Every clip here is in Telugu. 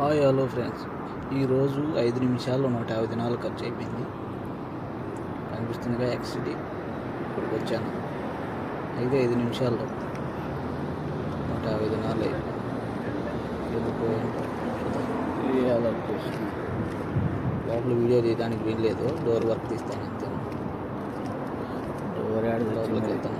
హాయ్ హలో ఫ్రెండ్స్ ఈరోజు ఐదు నిమిషాల్లో నూట యాభై దినాలు ఖర్చు అయిపోయింది. కనిపిస్తుందిగా ఎక్సిటీ ఇక్కడికి వచ్చాను. అయితే ఐదు నిమిషాల్లో నూట యాభై దినాలు అయిపోయింది. లోపల వీడియో తీయడానికి వీల్లేదు డోర్ వర్క్ తీస్తాను అంతే డోర్ యాడ్ లోపలికి వెళ్తాను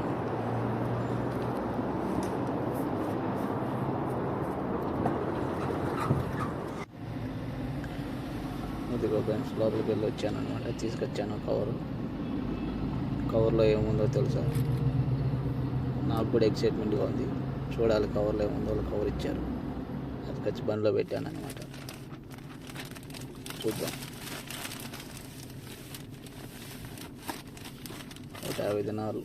ఇదిగో ఫ్రెండ్స్ లోపలికి వెళ్ళి వచ్చాను అనమాట తీసుకొచ్చాను కవరు కవర్లో ఏముందో తెలుసా? నాకు కూడా ఎక్సైట్మెంట్గా ఉంది. చూడాలి కవర్లో ఏముందో వాళ్ళు కవర్ ఇచ్చారు. అది ఖచ్చి బండిలో పెట్టాను అనమాట చూద్దాం. ఒక యాభై దినాలు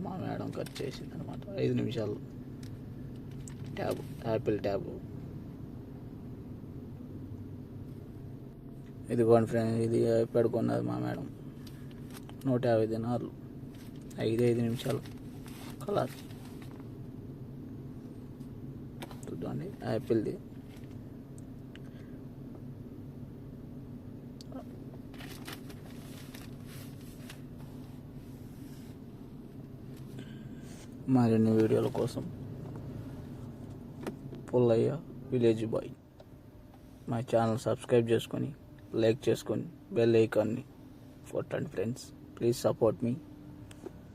మా మేడం ఖర్చు చేసింది అనమాట ఐదు నిమిషాలు. ట్యాబ్ యాపిల్ ట్యాబ్ ఇదిగోండి ఫ్రెండ్ ఇది పెడుకున్నది మా మేడం. నూట యాభై దినాలు ఐదు ఐదు నిమిషాలు. కలర్ చూడండి యాపిల్ది. మరిన్ని వీడియోల కోసం పుల్లయ్య విలేజ్ బాయ్. మా ఛానల్ సబ్స్క్రైబ్ చేసుకొని లైక్ చేసుకొని బెల్ ఐకాన్ని కొట్టండి ఫ్రెండ్స్ ప్లీజ్ సపోర్ట్ మీ